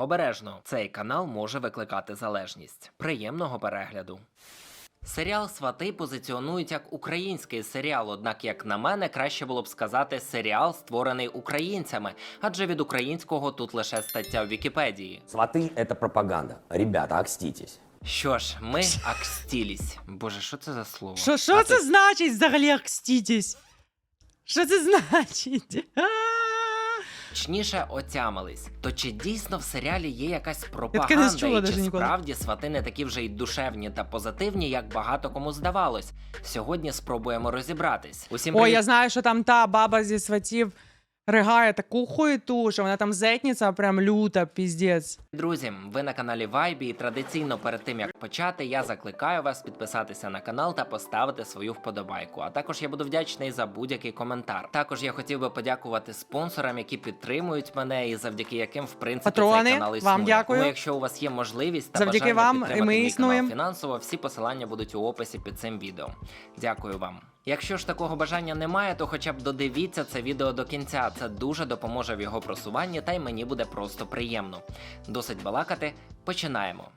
Обережно, цей канал може викликати залежність. Приємного перегляду. Серіал Свати позиціонують як український серіал, однак, як на мене, краще було б сказати серіал, створений українцями, адже від українського тут лише стаття в Вікіпедії. Сваты — это пропаганда. Ребята, окститесь. Що ж, ми акстілісь. Боже, що це за слово? Що, що ти- це значить взагалі акстітесь? Що це значить? Точніше, отямились. То чи дійсно в серіалі є якась пропаганда, Я чула і чи справді свати не такі вже й душевні та позитивні, як багато кому здавалось? Сьогодні спробуємо розібратись. Усім Ой, привіт. я знаю, що там та баба зі сватів ригає таку хуєту, що вона там зетниця прям люта, піздець. Друзі, ви на каналі Вайбі, і традиційно перед тим як почати, я закликаю вас підписатися на канал та поставити свою вподобайку. А також я буду вдячний за будь-який коментар. Також я хотів би подякувати спонсорам, які підтримують мене, і завдяки яким в принципі Патрони, цей канал існує. вам дякую. Тому, якщо у вас є можливість та Завдяки бажання вам підтримати ми мій існуємо. канал фінансово, всі посилання будуть у описі під цим відео. Дякую вам. Якщо ж такого бажання немає, то хоча б додивіться це відео до кінця. Це дуже допоможе в його просуванні, та й мені буде просто приємно. Досить балакати. Починаємо.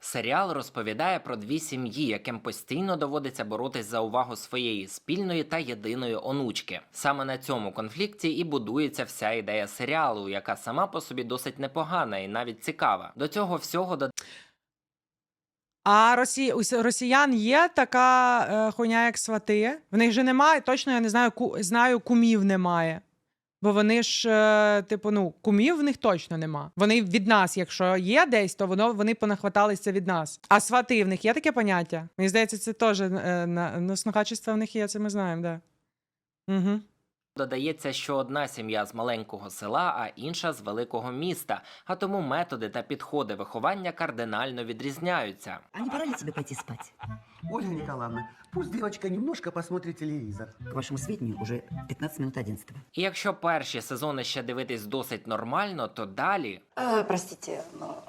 Серіал розповідає про дві сім'ї, яким постійно доводиться боротись за увагу своєї спільної та єдиної онучки. Саме на цьому конфлікті і будується вся ідея серіалу, яка сама по собі досить непогана і навіть цікава. До цього всього А росі... росіян є така е, хуйня, як свати. В них же немає, точно я не знаю, ку... знаю, кумів немає. Бо вони ж, е, типу, ну, кумів в них точно нема. Вони від нас, якщо є десь, то воно вони понахваталися від нас. А свати в них є таке поняття? Мені здається, це теж е, на... ну, снохачество в них є, це ми знаємо, да. Угу. Додається, що одна сім'я з маленького села, а інша з великого міста, а тому методи та підходи виховання кардинально відрізняються. А не пора ли тебе пойти спать? Ольга Николаевна, пусть девочка немножко посмотрит телевизор. К вашему сведению, уже 15 минут 11 І якщо перші сезони ще дивитись досить нормально, то далі а, Простите, но...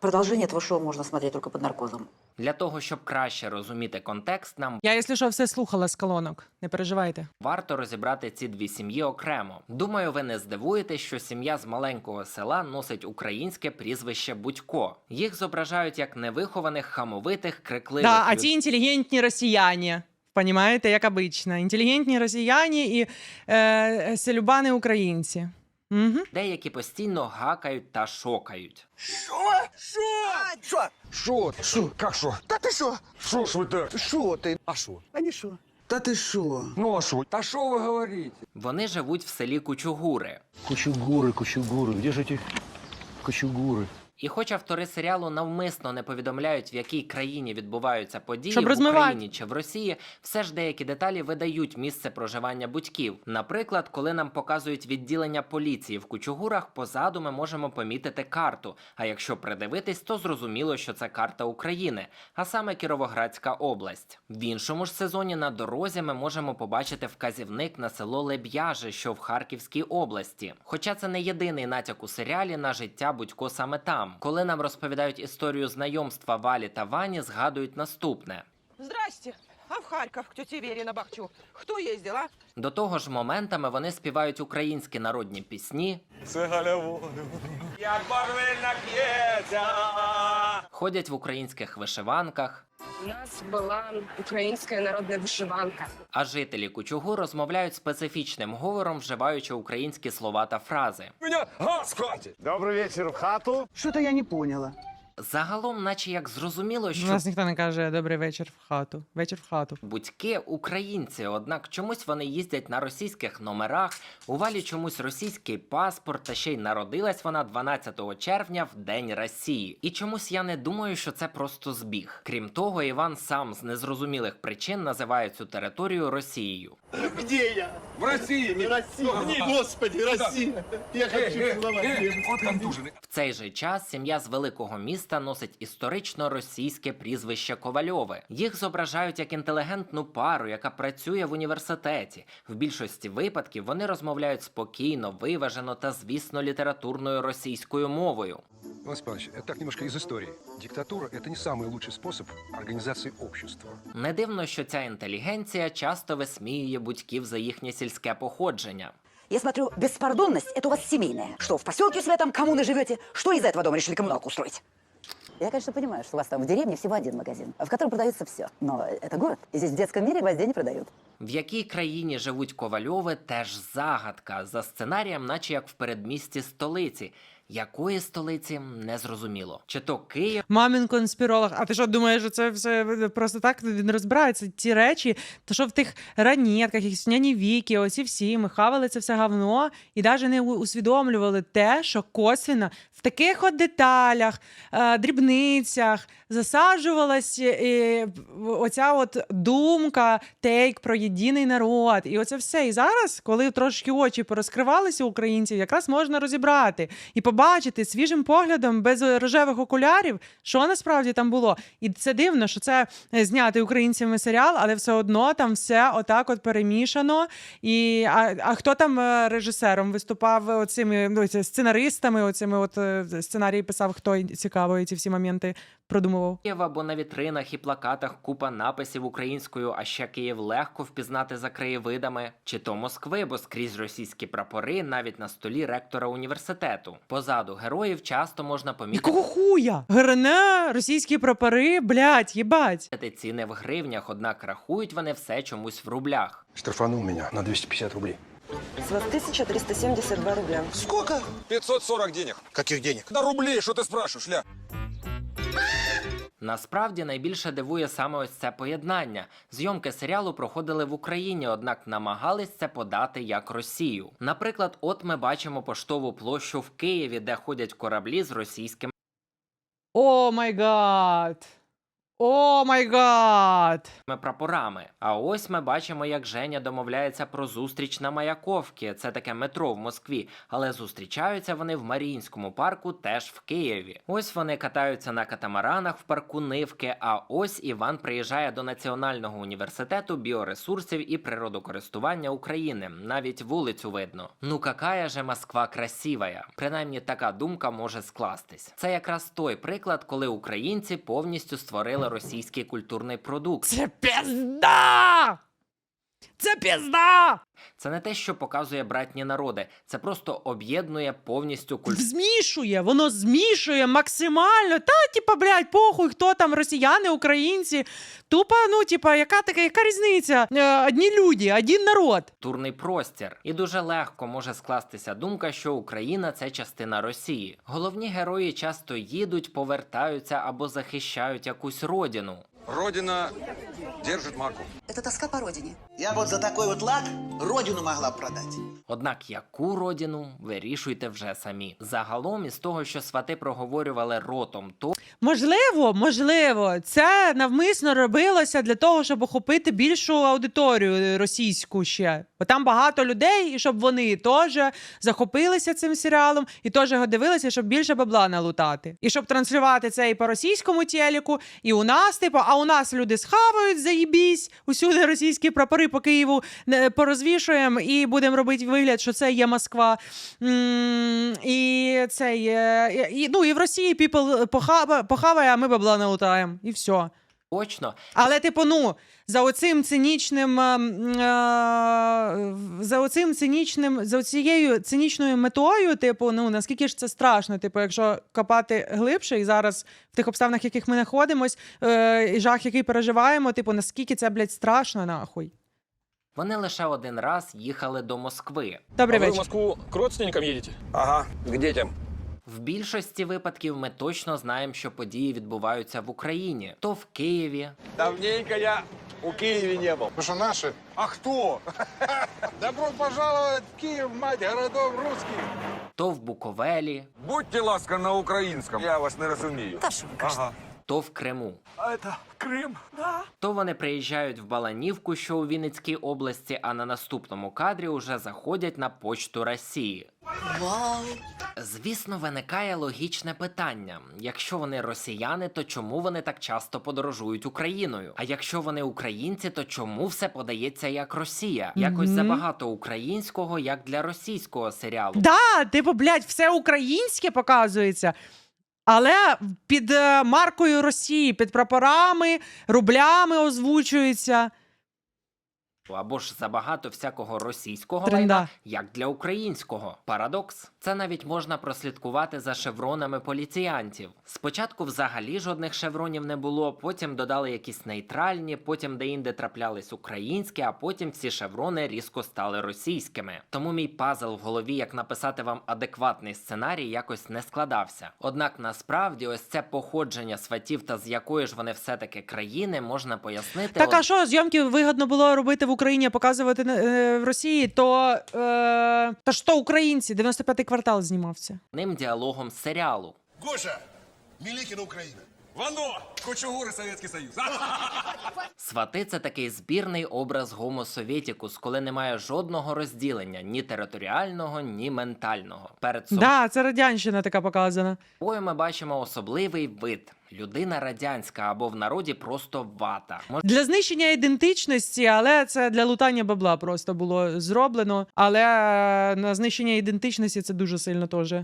Продолжение этого шоу можно смотреть только под наркозом. Для того, щоб краще розуміти контекст, нам Я, якщо що, все слухала з колонок. Не переживайте. варто розібрати ці дві сім'ї окремо. Думаю, ви не здивуєтесь, що сім'я з маленького села носить українське прізвище Будько. Їх зображають як невихованих, хамовитих, крикливих. Да, а ті інтелігентні росіяни. Понімаєте, як обично. Інтелігентні росіяни і е, селюбани українці. Угу. Деякі постійно гакають та шокають. Шо? Шо? Как шо? Да ты что? Шо ж ви так? Шо ты? А шо? А не шо? Да ты шо? Ну а шо? Та що ви говорите? Вони живуть в селі Кучугури. Кучугуры, кучугуры, где же эти кучугуры? І хоч автори серіалу навмисно не повідомляють, в якій країні відбуваються події Щоб в розмивати. Україні чи в Росії, все ж деякі деталі видають місце проживання будьків. Наприклад, коли нам показують відділення поліції в Кучугурах, позаду ми можемо помітити карту. А якщо придивитись, то зрозуміло, що це карта України, а саме Кіровоградська область. В іншому ж сезоні на дорозі ми можемо побачити вказівник на село Леб'яже, що в Харківській області. Хоча це не єдиний натяк у серіалі на життя Будько саме там. Коли нам розповідають історію знайомства Валі та Вані, згадують наступне. Здрасте. А в Харьков к тете Вере на Бахчу кто ездил, а? До того ж, моментами вони співають українські народні пісні, ходять в українських вишиванках. У нас була українська народна вишиванка. А жителі Кучугу розмовляють специфічним говором, вживаючи українські слова та фрази. Меня газ в хаті. Что-то я не поняла. Загалом, наче як зрозуміло, У що нас ніхто не каже добрий вечір в хату. Вечір в хату. Будьки українці, однак чомусь вони їздять на російських номерах, у валі чомусь російський паспорт, та ще й народилась вона 12 червня в День Росії. І чомусь я не думаю, що це просто збіг. Крім того, Іван сам з незрозумілих причин називає цю територію Росією. Где я? В Росії. Не Россия. Господи, Россия. Я хочу целовать. От контужений. В цей же час сім'я з великого міста носить історично російське прізвище Ковальови. Їх зображають як інтелігентну пару, яка працює в університеті. В більшості випадків вони розмовляють спокійно, виважено та, звісно, літературною російською мовою. Иван Степанович, это так немножко из истории. Диктатура – это не самый лучший способ организации общества. Не дивно, що ця інтелігенція часто висміює будьків за їхнє сільське походження. Я смотрю, беспардонность – это у вас семейная. Что, в поселке у себя там коммуны живете? Что из этого дома решили коммуналку устроить? Я, конечно, понимаю, что у вас там в деревне всего один магазин, в котором продается все. Но это город, и здесь в детском мире гвоздей не продают. В якій країні живуть Ковальови, теж загадка. За сценарієм, наче як в передмісті столиці. Якої столиці не зрозуміло. Чи то Київ, Мамін конспіролог. А ти що думаєш, що це все просто так він розбирається? Ті речі, то що в тих ранетках, якісь няні віки, оці всі, ми хавали це все говно і навіть не усвідомлювали те, що косвіно в таких от деталях, е, дрібницях засаджувалась е, оця от думка, тейк про єдиний народ. І оце все. І зараз, коли трошки очі порозкривалися українців, якраз можна розібрати і побачити свіжим поглядом без рожевих окулярів, що насправді там було. І це дивно, що це зняти знятий українцями серіал, але все одно там все отак от перемішано. І, а, а хто там е, режисером виступав оцими ну, сценаристами, оцими от е, сценарії писав, хто цікаво, ці всі моменти продумував. або на вітринах і плакатах купа написів українською, а ще Київ легко впізнати за краєвидами, чи то Москви, бо скрізь російські прапори навіть на столі ректора університету. Позаду героїв часто можна помітити. Якого хуя? ГРН, російські прапори, блядь, їбать. Ціни в гривнях, однак рахують вони все чомусь в рублях. Штрафанул меня на 250 рублей. С вас 1372 рубля. Сколько? 540 денег. Каких денег? Да рублей, что ты спрашиваешь, ля? Насправді найбільше дивує саме ось це поєднання. Зйомки серіалу проходили в Україні, однак намагались це подати як Росію. Наприклад, от ми бачимо поштову площу в Києві, де ходять кораблі з російськими О май гад. О май гад. прапорами. А ось ми бачимо, як Женя домовляється про зустріч на Маяковці. Це таке метро в Москві, але зустрічаються вони в Маріїнському парку, теж в Києві. Ось вони катаються на катамаранах в парку Нивки. А ось Іван приїжджає до Національного університету біоресурсів і природокористування України. Навіть вулицю видно. Ну какая же Москва красивая. Принаймні така думка може скластись. Це якраз той приклад, коли українці повністю створили російський культурний продукт. Це пізда! Це пізда! Це не те, що показує братні народи, це просто об'єднує повністю культуру. Змішує, воно змішує максимально. Та, типа, блядь, похуй, хто там, росіяни, українці. Тупо, ну, типа, яка така, яка різниця? Е, одні люди, один народ. Культурний простір, і дуже легко може скластися думка, що Україна це частина Росії. Головні герої часто їдуть, повертаються або захищають якусь родину. Родина держит марку. Это тоска по родине. Я вот за такой вот лак родину могла б продать. Однак яку родину вирішуйте вже самі. Загалом із того, що свати проговорювали ротом, то Можливо, можливо, це навмисно робилося для того, щоб охопити більшу аудиторію російську ще. Бо там багато людей, і щоб вони теж захопилися цим серіалом і теж його дивилися, щоб більше бабла налутати. І щоб транслювати це і по російському телеку, і у нас, типу, а у нас люди схавають, заїбісь, усюди російські прапори по Києву не- порозвішуємо і будемо робити вигляд, що це є Москва. І це є. Ну і в Росії people похаває, а ми бабла налутаємо. І все. Точно Але, типу, ну, за оцим цинічним, ем, е, за оцим цинічним, за цією цинічною метою, типу, ну наскільки ж це страшно, типу, якщо копати глибше, і зараз в тих обставинах, в яких ми знаходимось, е, і жах, який переживаємо, типу, наскільки це, блядь, страшно, нахуй. вони лише один раз їхали до Москви. Добрий а вы в. Москву к родственникам едете? Ага, к детям. В більшості випадків ми точно знаємо, що події відбуваються в Україні, то в Києві, Давненько я у Киеве не был. Вы что, наши? А кто? Добро пожаловать в Киев, мать городов русских. то в Буковелі, Будьте ласка на украинском. Я вас не разумею. Да что вы, кажется. Ага. то в Криму. А это Крым? Да. То вони приїжджають в Баланівку, що у Вінницькій області, а на наступному кадрі уже заходять на почту Росії. Вау. Звісно, виникає логічне питання: якщо вони росіяни, то чому вони так часто подорожують Україною? А якщо вони українці, то чому все подається як Росія? Якось забагато українського, як для російського серіалу. Да, типу, блядь, все українське показується. Але під е, маркою Росії, під прапорами, рублями озвучується. Або ж забагато всякого російського Тренда. лайна, як для українського. Парадокс. Це навіть можна прослідкувати за шевронами поліціянтів. Спочатку взагалі жодних шевронів не було, потім додали якісь нейтральні, потім деінде траплялись українські, а потім всі шеврони різко стали російськими. Тому мій пазл в голові, як написати вам адекватний сценарій, якось не складався. Однак насправді ось це походження сватів та з якої ж вони все-таки країни можна пояснити. Так, а що зйомки вигодно було робити в Україні, а показувати е, в Росії, то, е, та що українці, 95-й квартал знімався. Ним діалогом серіалу. Гоша, Мілікіна Украина. Вано! Кучугур и Советский Союз. Свати це такий збірний образ Sovieticus, коли немає жодного розділення ні територіального, ні ментального. Перед собою Да, це радянщина така показана. ми бачимо особливий вид. Людина радянська або в народі просто вата. Для знищення ідентичності, але це для лутання бабла просто було зроблено. Але е, на знищення ідентичності це дуже сильно теж.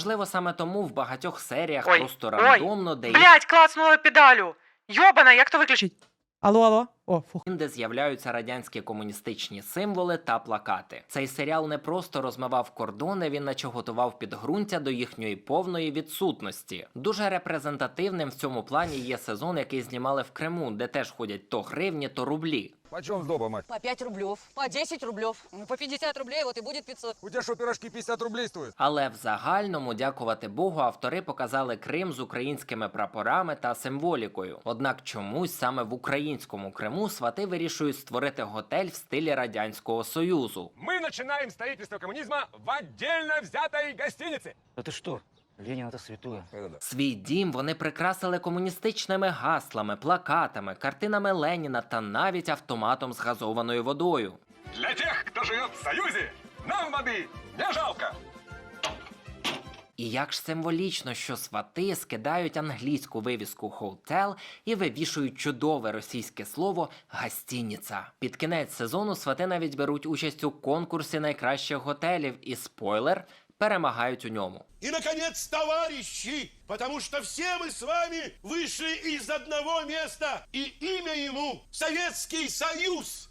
Можливо, саме тому в багатьох серіях Ой, просто ой, рандомно, де Блять, клацнула педалю! Йобана, як то виключить? Алло, алло. О, фух. де з'являються радянські комуністичні символи та плакати. Цей серіал не просто розмивав кордони, він наче готував підґрунтя до їхньої повної відсутності. Дуже репрезентативним в цьому плані є сезон, який знімали в Криму, де теж ходять то гривні, то рублі. Почем сдоба, мать? По 5 рублев, по 10 рублев, ну, по 50 рублей, вот и будет 500. У тебя что, пирожки 50 рублей стоят? Але в загальному, дякувати Богу, автори показали Крим з українськими прапорами та символікою. Однак чомусь саме в українському Криму свати вирішують створити готель в стилі радянського союзу. Мы начинаем строительство коммунизма в отдельно взятой гостинице. Да ты что? Ленин это святое. Свій дім вони прикрасили комуністичними гаслами, плакатами, картинами Леніна та навіть автоматом з газованою водою. Для тех, кто живет в Союзе, нам воды не жалко. І як ж символічно, що свати скидають англійську вивіску «Hotel» і вивішують чудове російське слово «гостініця». Під кінець сезону свати навіть беруть участь у конкурсі найкращих готелів і спойлер перемагають у ньому. И, наконец, товарищи, потому что все мы с вами вышли из одного места, и имя ему Советский Союз.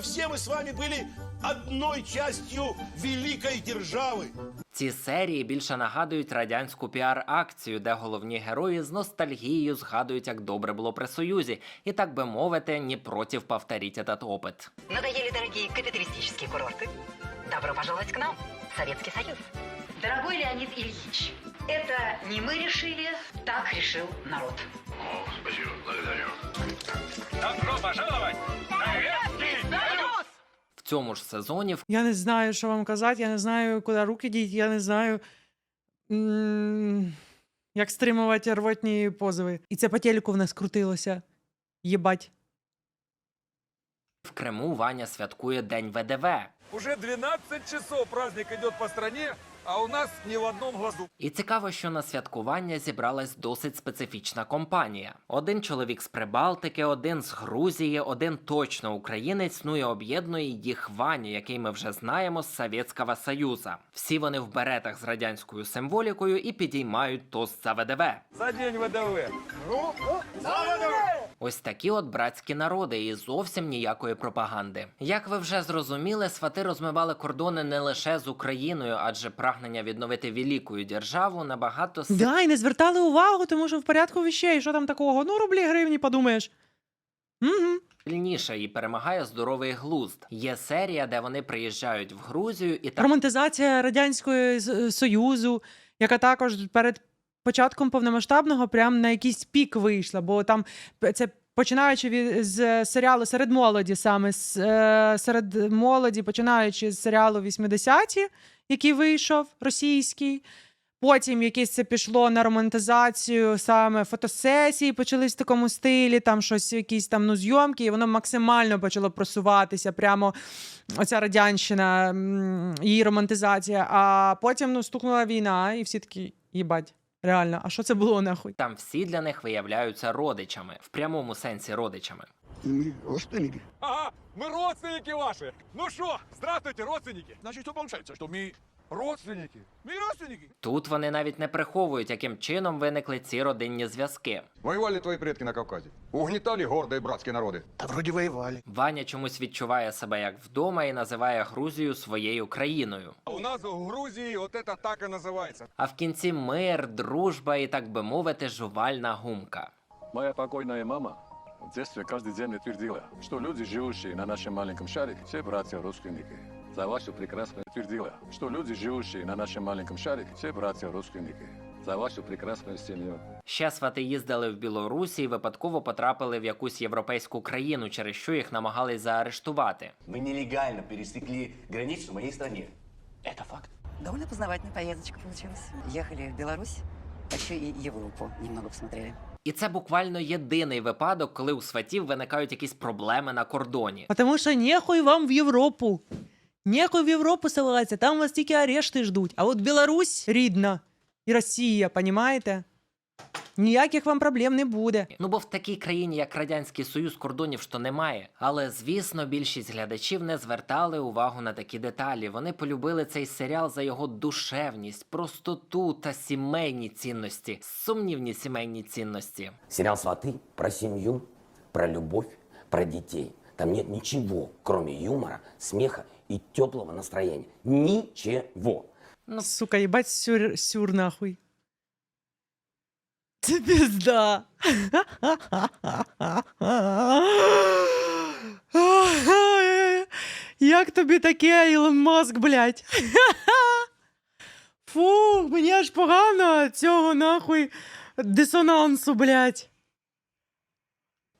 Все мы с вами были одной частью великой державы. Ці серії більше нагадують радянську піар-акцію, де головні герої з ностальгією згадують, як добре було при союзі, і так би мовити, не против повторіть этот опит. Надоели дорогие капиталистические курорты? Добро пожаловать к нам, Советский Союз. Дорогой Леонид Ильич, это не мы решили, так решил народ. Добро цьому ж сезоні Я не знаю, що вам казати, я не знаю, куди руки діти, я не знаю, як стримувати рвотні позови. І це по телеку в нас крутилося. Єбать. в Криму Ваня святкує День ВДВ. Уже 12 часов праздник йде по стране, а у нас ни в одном глазу. І цікаво, що на святкування зібралась досить специфічна компанія. Один чоловік з Прибалтики, один з Грузії, один точно українець, ну і об'єднує їх Ваня, який ми вже знаємо з Совєтського Союза. Всі вони в беретах з радянською символікою і підіймають тост за ВДВ. За день ВДВ. Ось такі от братські народи і зовсім ніякої пропаганди. Як ви вже зрозуміли, свати розмивали кордони не лише з Україною, адже прагнення відновити велику державу набагато си- Да, і не звертали увагу, тому що в порядку вещей, що там такого? Ну, рублі гривні, подумаєш. Угу. сильніше і перемагає здоровий глузд. Є серія, де вони приїжджають в Грузію і там Романтизація Радянського Союзу, яка також перед початком повномасштабного прям на якийсь пік вийшла, бо там це. Починаючи від з серіалу серед молоді, саме з, е, серед молоді, починаючи з серіалу 80-ті, який вийшов російський. Потім якесь це пішло на романтизацію, саме фотосесії почались в такому стилі, там щось, якісь там ну, зйомки, і воно максимально почало просуватися. Прямо оця радянщина, її романтизація. А потім ну, стукнула війна, і всі такі, їбать, реально, а що це було нахуй? там всі для них виявляються родичами, в прямому сенсі родичами. Мы родственники. Ага, мы родственники ваши. Ну что, здравствуйте, родственники. Значит, что получается, что мы Родственники. Мы родственники. Тут вони навіть не приховують, яким чином виникли ці родинні зв'язки. Воевали твои предки на Кавказе. Угнетали гордые братские народы. Да вроде воевали. Ваня чомусь відчуває себе як вдома і називає Грузію своєю країною. А У нас в Грузии вот это так и называется. А в кінці мир, дружба і, так би мовити, жувальна гумка. Моя покойная мама в детстве каждый день мне твердила, что люди, живущие на нашем маленьком шарике, все братья-родственники. За вашу прекрасную твердила, что люди, живущие на нашем маленьком шарике, все братья-родственники. За вашу прекрасную семью. Ще свати їздили в Білорусі і випадково потрапили в якусь європейську країну, через що їх намагались заарештувати. Мы нелегально пересекли границу в моей стране. Это факт. Довольно познавательная поездочка получилась. Ехали в Беларусь, а еще и Европу немного посмотрели. І це буквально єдиний випадок, коли у сватів виникають якісь проблеми на кордоні. Тому що нехуй вам в Європу. Нехуй в Європу ссилатися, там вас тільки арешти ждуть. А от Білорусь рідна і Росія, понімаєте? Ніяких вам проблем не буде. Ну бо в такій країні, як Радянський Союз, кордонів ж то немає. Але звісно, більшість глядачів не звертали увагу на такі деталі. Вони полюбили цей серіал за його душевність, простоту та сімейні цінності, сумнівні сімейні цінності. Сериал «Сваты» про семью, про любовь, про детей. Там нет ничего, кроме юмора, смеха и теплого настроения. Ничего. Ну, Сука, їбать сюр, сюр нахуй. Це пізда. Як тобі таке, Ілон Маск, блядь? Фу, мені аж погано цього нахуй дисонансу, блядь.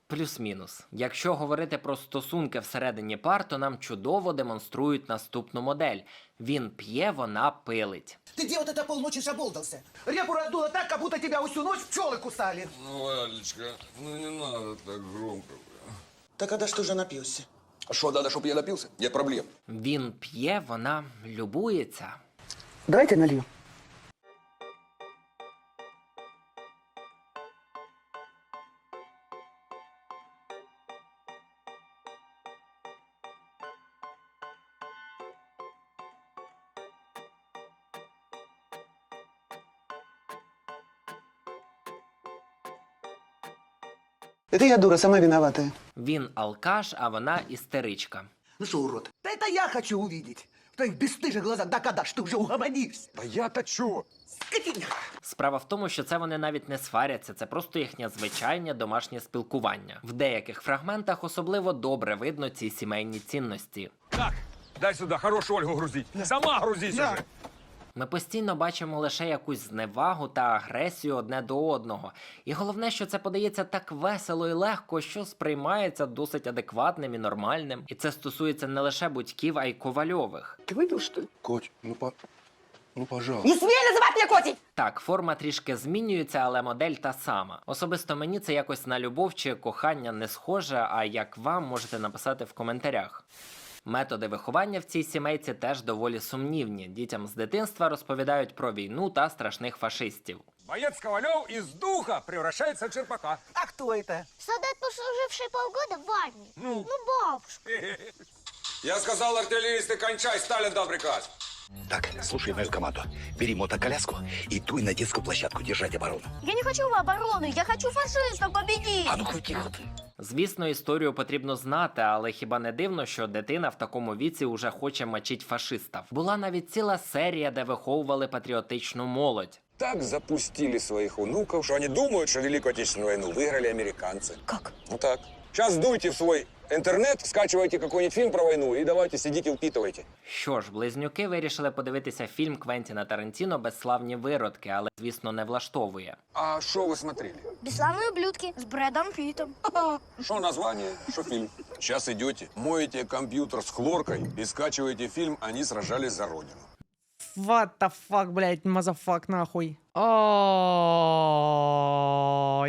Плюс-мінус. Якщо говорити про стосунки всередині пар, то нам чудово демонструють наступну модель. Він п'є, вона пилить. Ты где вот это полночи шаболдался? Репу раздуло так, как будто тебя всю ночь пчелы кусали. Ну, Валечка, ну не надо так громко. Так когда что же напился? А что, надо, чтобы я напился? Нет проблем. Він п'є, вона любується. Давайте налью. Это я дура, сама виноватая. Він алкаш, а вона істеричка. Ну что, урод? Да это я хочу увидеть. В твоих бесстыжих глазах, да когда ж ты уже угомонишься? Да я-то чё? Скотина! Справа в тому, що це вони навіть не сваряться, це просто їхнє звичайне домашнє спілкування. В деяких фрагментах особливо добре видно ці сімейні цінності. Так, дай сюда хорошую Ольгу грузить. Сама грузись Да. уже. Ми постійно бачимо лише якусь зневагу та агресію одне до одного. І головне, що це подається так весело і легко, що сприймається досить адекватним і нормальним. І це стосується не лише будьків, а й ковальових. Ты выпил, что ли? Коть, ну, по... ну пожалуйста. Не смей называть меня Котей! Так, форма трішки змінюється, але модель та сама. Особисто мені це якось на любов чи кохання не схоже, а як вам можете написати в коментарях. Методи виховання в цій сімейці теж доволі сумнівні. Дітям з дитинства розповідають про війну та страшних фашистів. Боец Ковалев из духа превращается в черпака. А кто это? Солдат, послуживший полгода в армии. Ну, Ну, бабушка. я сказал, артиллеристы, кончай, Сталин дал приказ. Так, слушай мою команду. Бери мотоколяску и дуй на детскую площадку держать оборону. Я не хочу обороны, я хочу фашистов победить. А ну хоть тихо ты. Звісно, історію потрібно знати, але хіба не дивно, що дитина в такому віці уже хоче мочити фашистів. Була навіть ціла серія, де виховували патріотичну молодь. Так запустили своїх онуків, що вони думають, що Велику Отечественну войну виграли американці. Як? Ну так. Сейчас дуйте в свой интернет, скачивайте какой-нибудь фильм про войну и давайте сидите впитывайте. Що ж, близнюки вирішили подивитися фільм Квентіна Тарантіно Безславні виродки, але звісно не влаштовує. А что вы смотрели? Бесславные ублюдки с Брэдом Питтом. Что название, что фильм? Сейчас идете, моете компьютер с хлоркой и скачиваете фильм «Они сражались за Родину». What the fuck, блядь, мазафак нахуй. О,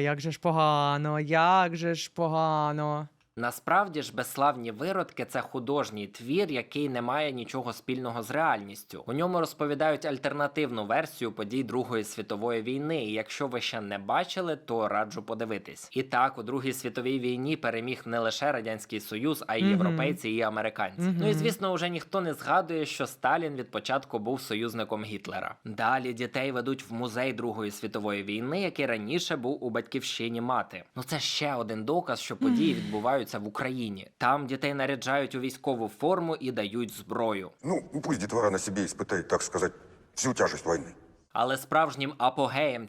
як же ж погано, як же ж погано. Насправді ж, безславні виродки це художній твір, який не має нічого спільного з реальністю. У ньому розповідають альтернативну версію подій Другої світової війни. І якщо ви ще не бачили, то раджу подивитись. І так, у Другій світовій війні переміг не лише радянський союз, а й європейці і американці. Ну і звісно, вже ніхто не згадує, що Сталін від початку був союзником Гітлера. Далі дітей ведуть в музей Другої світової війни, який раніше був у батьківщині мати. Ну це ще один доказ, що події відбуваються в Україні. Там дітей наряджають у військову форму і дають зброю. Ну, пусть детвора на себе испытает, так сказать, всю тяжесть войны. Але справжнім апогеєм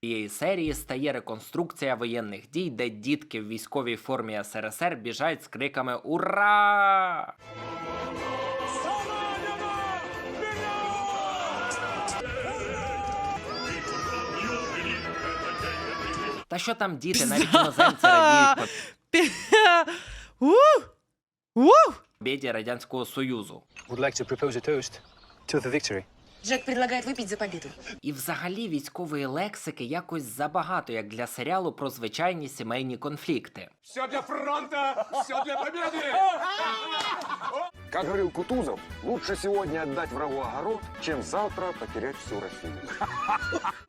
цієї серії стає реконструкція воєнних дій, де дітки в військовій формі СРСР біжать з криками Ура! Та що там діти, навіть іноземці радіють Ух! Ух! побіді Радянського Союзу. Would like to propose a toast to the victory. Джек предлагает выпить за победу. І взагалі військової лексики якось забагато, як для серіалу про звичайні сімейні конфлікти. Все для фронта, все для победы! Как говорил Кутузов, лучше сегодня отдать врагу огород, чем завтра потерять всю Россию.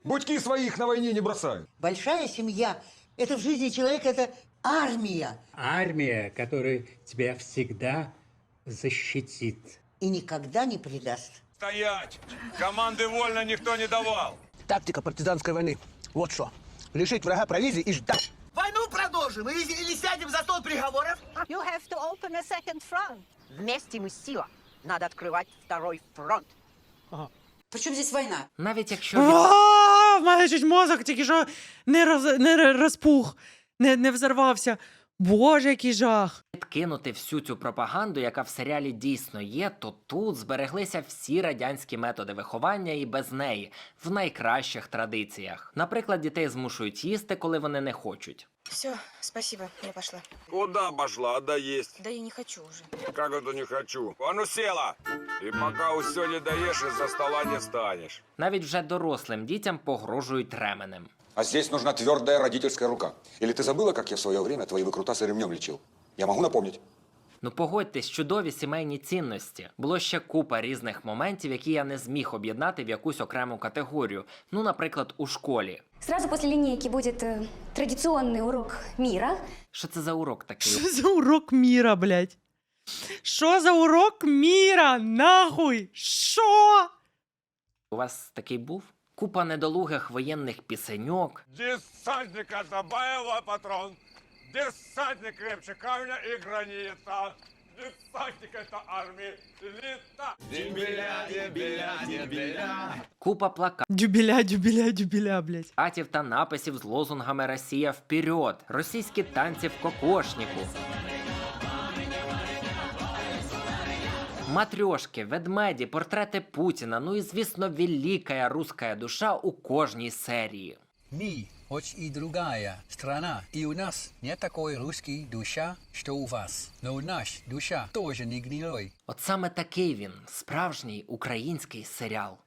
Будьки своих на войне не бросают. Большая семья – это в жизни человека, это армия. Армия, которая тебя всегда защитит. И никогда не предаст. Стоять! Команды вольно никто не давал. Тактика партизанской войны. Вот что. Лишить врага провизии и ждать. Войну продолжим или, или сядем за стол переговоров? You have to open a second front. Вместе мы сила. Надо открывать второй фронт. Причем здесь война? Навіть якщо від- А, В мене чуть мозок тільки що не, роз, не р- розпух, не, не взорвався. Боже, який жах. відкинути всю цю пропаганду, яка в серіалі дійсно є, то тут збереглися всі радянські методи виховання і без неї в найкращих традиціях. Наприклад, дітей змушують їсти, коли вони не хочуть. Все, спасибо, я пошла. Куда пошла? Да есть. Да я не хочу уже. Как это не хочу? А ну села! И пока все не доешь, из-за стола не встанешь. Навіть вже дорослим дітям погрожують ременем. А здесь нужна твердая родительская рука. Или ты забыла, как я в свое время твои выкрутасы ремнем лечил? Я могу напомнить. Ну погодьтесь, чудові сімейні цінності. Було ще купа різних моментів, які я не зміг об'єднати в якусь окрему категорію. Ну, наприклад, у школі. Сразу после линейки будет э, традиционный урок мира. Що це за урок такий? Що за урок міра, блядь? Що за урок міра? Нахуй? Що? У вас такий був? Купа недолугих воєнних пісеньок. Десантник Атабаева патрон Десантник крепче камня и гранита. Десантник это армии элита. Дембеля, дембеля, дембеля. Купа плакатів. Дюбіля, дюбіля, дюбіля, блядь. Плакатів та написів з лозунгами Росія вперед, російські танці в кокошніку. Матрьошки, ведмеді, портрети Путіна, ну і звісно, великая русская душа у кожній серії. Мы, хоть и другая страна, и у нас не такой русский душа, что у вас. Но наш душа тоже не гнилой. От саме такий він, справжній український серіал.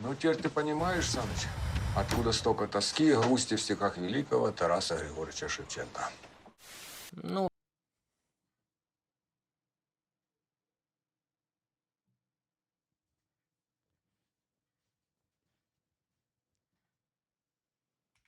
Ну, теперь ты понимаешь, Саныч, откуда столько тоски и грусти в стихах великого Тараса Григорьевича Шевченко. Ну,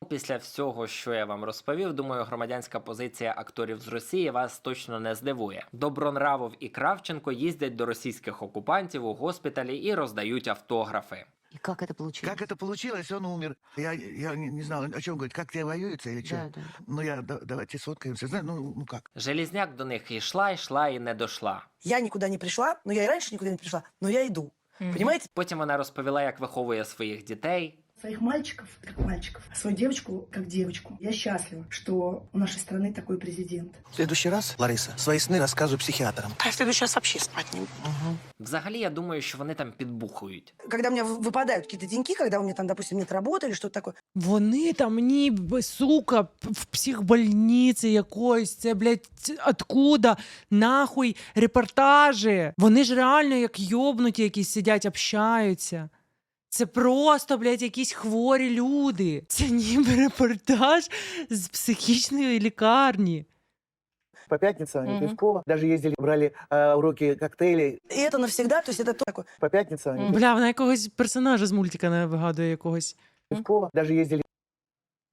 Після всього, що я вам розповів, думаю, громадянська позиція акторів з Росії вас точно не здивує. Добронравов і Кравченко їздять до російських окупантів у госпіталі і роздають автографи. И как это получилось? Как это получилось, он умер. Я, я не, не знал, о чем говорить, как тебе воюется или что? Да, да. Ну, я, да- давайте сфоткаемся. Знаешь, ну, ну как? Желізняк до них йшла, йшла і не дошла. Я никуда не пришла, но я и раньше никуда не пришла, но я иду. Понимаете? Потім вона розповіла, як виховує своїх дітей Своих мальчиков как мальчиков, а свою девочку как девочку. Я счастлива, что у нашей страны такой президент. В следующий раз, Лариса, свои сны рассказывай психиатрам. А в следующий раз вообще спать не буду. Взагалі, я думаю, що вони там підбухують. Когда у меня в- выпадают какие-то деньги, когда у меня там, допустим, нет работы или что-то такое, Вони там ніби, сука, п- в психбольниці якоїсь, це, блядь, ц- откуда, нахуй, репортажі. Вони ж реально як йобнуті якісь сидять, общаються. Це просто, блядь, якісь хворі люди. Це ніби репортаж з психічної лікарні. По пятницам они Мгм. пивко, даже ездили, брали э, уроки коктейлей. И это навсегда, то есть это такое. По пятницам они Бля, вона якогось персонажа з мультика не вигадує якогось. пивко, даже ездили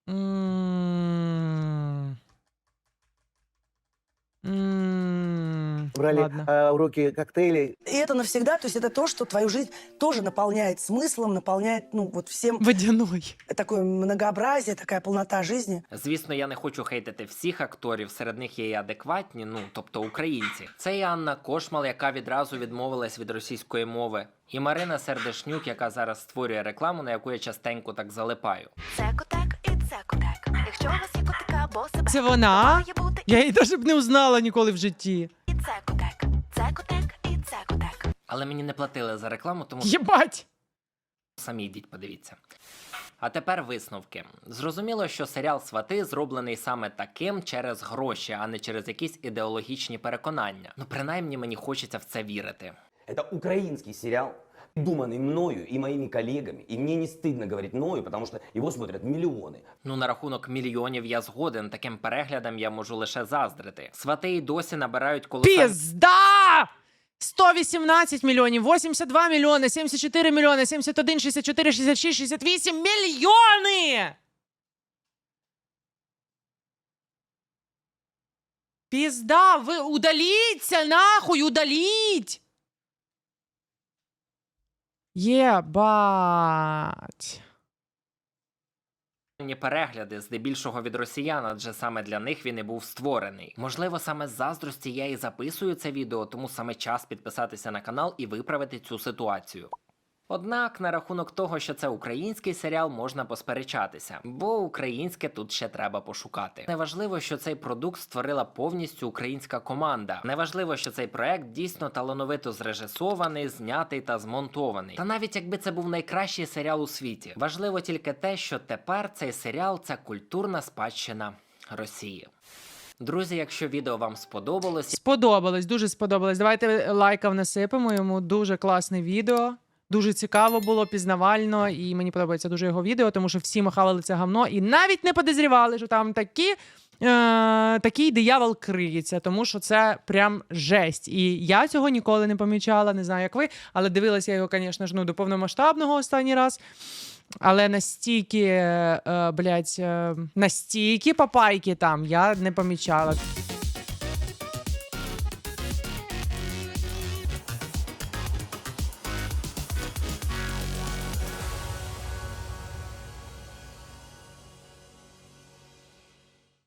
М. М. брали Ладно. э, уроки коктейлей. И это навсегда, то есть это то, что твою жизнь тоже наполняет смыслом, наполняет, ну, вот всем Водяной. такое многообразие, такая полнота жизни. Звісно, я не хочу хейтити всіх акторів, серед них є і адекватні, ну тобто українці. Це і Анна Кошмал, яка відразу відмовилась від російської мови, і Марина Сердешнюк, яка зараз створює рекламу, на яку я частенько так залипаю. Це котек і це котек. Якщо у вас є котика, або себе Це вона? має бути Я її навіть б не узнала ніколи в житті. і це котек. Це котек і це котек. Але мені не платили за рекламу, тому Єбать! самі йдіть, подивіться. А тепер висновки. Зрозуміло, що серіал Свати зроблений саме таким через гроші, а не через якісь ідеологічні переконання. Ну, принаймні мені хочеться в це вірити. Это украинский сериал, придуманный мною и моими коллегами. И мне не стыдно говорить мною, потому что его смотрят миллионы. Ну, на рахунок мільйонів я згоден. Таким переглядам я можу лише заздрити. Свати й досі набирають колосальні... Пізда! 118 мільйонів, 82 мільйони, 74 мільйони, 71, 64, 66, 68 мільйони! Пізда, ви удаліться нахуй, удаліть! Єбать. перегляди, здебільшого від росіян, адже саме для них він і був створений. Можливо, саме з заздрості я і записую це відео, тому саме час підписатися на канал і виправити цю ситуацію. Однак на рахунок того, що це український серіал, можна посперечатися, бо українське тут ще треба пошукати. Неважливо, що цей продукт створила повністю українська команда. Неважливо, що цей проект дійсно талановито зрежисований, знятий та змонтований. Та навіть якби це був найкращий серіал у світі, важливо тільки те, що тепер цей серіал це культурна спадщина Росії. Друзі, якщо відео вам сподобалось, Сподобалось, дуже сподобалось. Давайте лайкав насипемо йому. Дуже класне відео. Дуже цікаво було, пізнавально, і мені подобається дуже його відео, тому що всі махали це говно і навіть не подозрівали, що там такі, е, такий диявол криється, тому що це прям жесть. І я цього ніколи не помічала, не знаю, як ви, але дивилася я його, звісно ж, ну, до повномасштабного останній раз. Але настільки, е, блядь, е, настільки папайки там я не помічала.